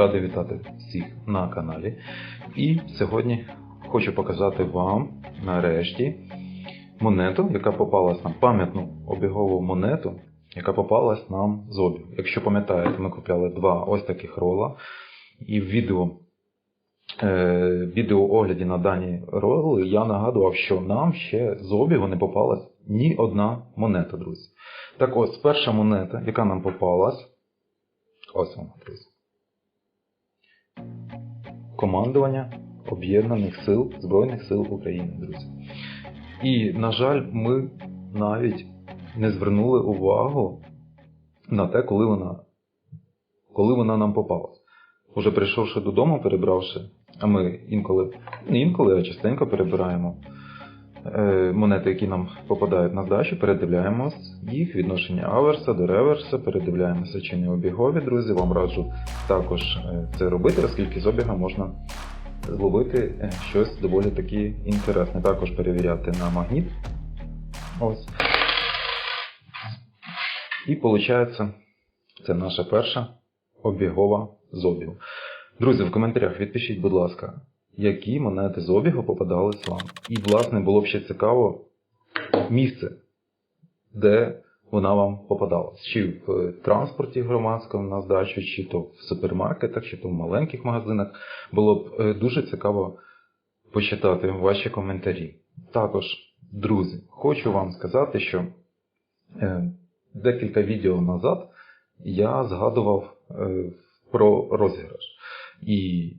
Радий вітати всіх на каналі. І сьогодні хочу показати вам нарешті монету, яка попалась нам, пам'ятну обігову монету, яка попалась нам з обігу. Якщо пам'ятаєте, ми купляли два ось таких рола. І в відео, е, відеоогляді на дані роли я нагадував, що нам ще з обігу не попалась ні одна монета, друзі. Так ось, перша монета, яка нам попалась, ось вона, друзі. Командування Об'єднаних сил Збройних сил України, друзі. І, на жаль, ми навіть не звернули увагу на те, коли вона, коли вона нам попалась. Уже прийшовши додому, перебравши, а ми інколи, не інколи, а частенько перебираємо монети, які нам попадають на здачу, передивляємось їх, відношення аверса до реверса, передивляємося чи не обігові, друзі. Вам раджу також е, це робити, оскільки з обіга можна зловити е, щось доволі таки інтересне. Також перевіряти на магніт. Ось. І виходить, це наша перша обігова з обігу. Друзі, в коментарях відпишіть, будь ласка, які монети з обігу попадались вам. І, власне, було б ще цікаво місце, де вона вам попадалась. Чи в е, транспорті громадському на здачу, чи то в супермаркетах, чи то в маленьких магазинах. Було б е, дуже цікаво почитати ваші коментарі. Також, друзі, хочу вам сказати, що е, декілька відео назад я згадував про розіграш. І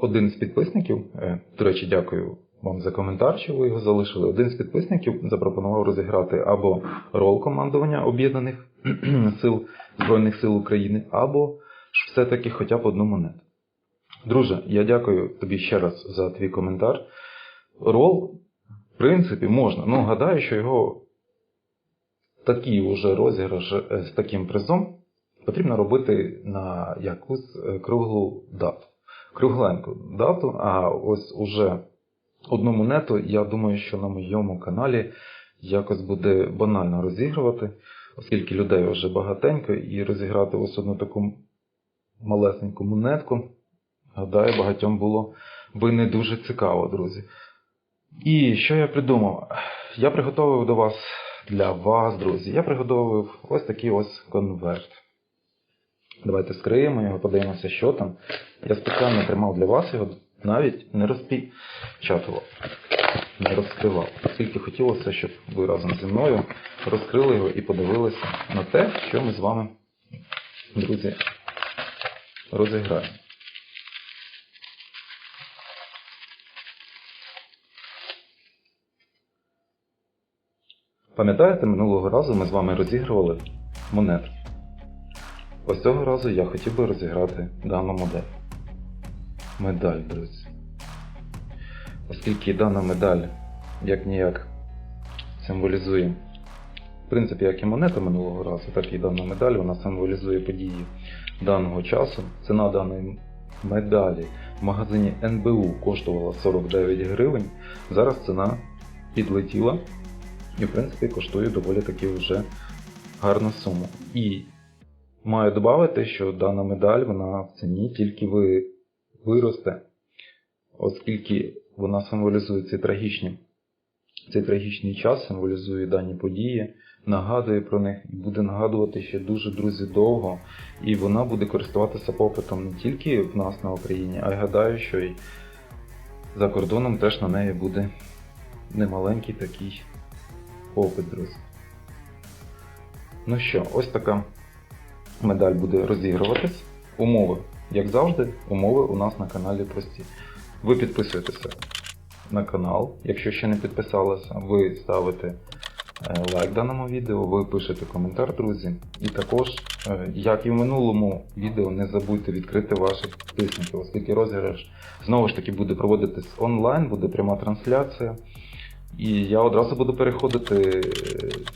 один з підписників, е, до речі, дякую вам за коментар, що ви його залишили. Один з підписників запропонував розіграти або рол командування Об'єднаних сил Збройних сил України, або ж все-таки хоча б одну монету. Друже, я дякую тобі ще раз за твій коментар. Рол, в принципі, можна. Ну, гадаю, що його такий уже розіграш е, з таким призом потрібно робити на якусь е, круглу дату. Кругленьку дату, а ось уже одну монету, я думаю, що на моєму каналі якось буде банально розігрувати, оскільки людей вже багатенько, і розіграти ось одну таку малесеньку монетку, гадаю, багатьом було би не дуже цікаво, друзі. І що я придумав? Я приготував до вас для вас, друзі, я приготував ось такий ось конверт. Давайте скриємо його, подивимося, що там. Я спеціально тримав для вас його, навіть не розпечатував, не розкривав. Оскільки хотілося, щоб ви разом зі мною розкрили його і подивилися на те, що ми з вами, друзі, розіграємо. Пам'ятаєте, минулого разу ми з вами розігрували монету. Ось цього разу я хотів би розіграти дану модель. Медаль, друзі. Оскільки дана медаль як ніяк символізує, в принципі, як і монета минулого разу, так і дана медаль, вона символізує події даного часу. Ціна даної медалі в магазині НБУ коштувала 49 гривень. Зараз ціна підлетіла і, в принципі, коштує доволі таки вже гарну суму. І Маю додати, що дана медаль вона в ціні тільки ви виросте, оскільки вона символізує ці трагічні, цей трагічний час, символізує дані події, нагадує про них і буде нагадувати ще дуже друзі довго. І вона буде користуватися попитом не тільки в нас на Україні, а й гадаю, що й за кордоном теж на неї буде немаленький такий попит, друзі. Ну що, ось така медаль буде розігруватись. Умови, як завжди, умови у нас на каналі прості. Ви підписуєтеся на канал, якщо ще не підписалися, ви ставите е, лайк даному відео, ви пишете коментар, друзі. І також, е, як і в минулому відео, не забудьте відкрити ваших підписників, оскільки розіграш знову ж таки буде проводитись онлайн, буде пряма трансляція. І я одразу буду переходити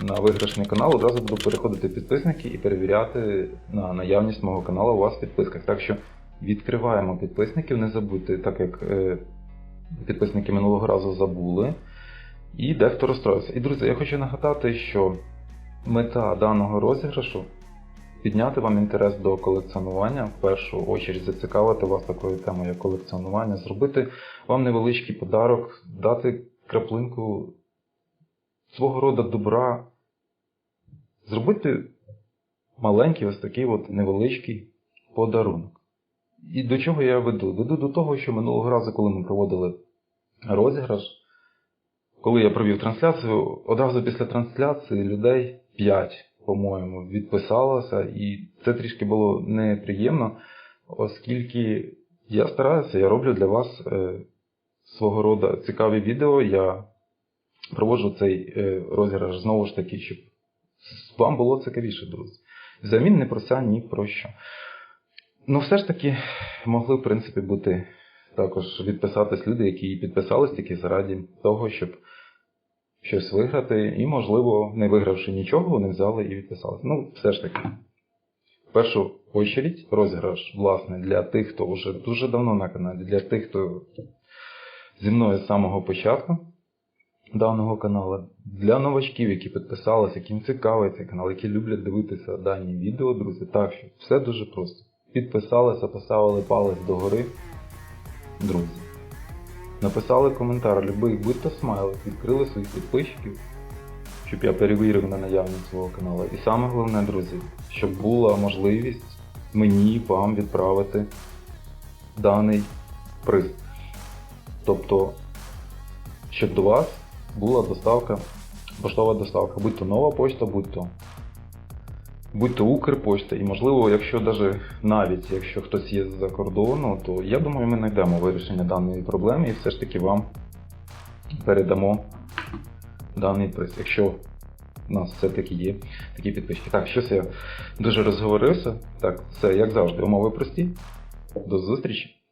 на виграшний канал, одразу буду переходити підписники і перевіряти на наявність мого каналу у вас в підписках. Так що відкриваємо підписників, не забудьте, так як е, підписники минулого разу забули. І дехто розстроївся. І, друзі, я хочу нагадати, що мета даного розіграшу підняти вам інтерес до колекціонування, в першу очередь зацікавити вас такою темою, як колекціонування, зробити вам невеличкий подарок, дати краплинку свого роду добра, зробити маленький ось такий от невеличкий подарунок. І до чого я веду? Веду до того, що минулого разу, коли ми проводили розіграш, коли я провів трансляцію, одразу після трансляції людей 5, по-моєму, відписалося, і це трішки було неприємно, оскільки я стараюся, я роблю для вас е, свого роду цікаві відео. Я проводжу цей е, розіграш знову ж таки, щоб вам було цікавіше, друзі. Взамін не прося ні про що. Ну, все ж таки могли, в принципі, бути також відписатись люди, які підписались тільки заради того, щоб щось виграти, і, можливо, не вигравши нічого, вони взяли і відписалися. Ну, все ж таки. В першу очередь розіграш, власне, для тих, хто вже дуже давно на каналі, для тих, хто зі мною з самого початку даного каналу, для новачків, які підписалися, яким цікавий цей канал, які люблять дивитися дані відео, друзі. Так що все дуже просто. Підписалися, поставили палець догори, друзі. Написали коментар, любий, будь то смайлик, відкрили своїх підписчиків, щоб я перевірив на наявність свого каналу. І саме головне, друзі, щоб була можливість мені вам відправити даний приз. Тобто, щоб до вас була доставка, поштова доставка, будь то нова почта, будь то будь то Укрпошта, і можливо, якщо даже навіть якщо хтось є з-за кордону, то я думаю, ми знайдемо вирішення даної проблеми і все ж таки вам передамо даний приз, якщо у нас все-таки є такі підписчики. Так, щось я дуже розговорився. Так, це як завжди, умови прості. До зустрічі!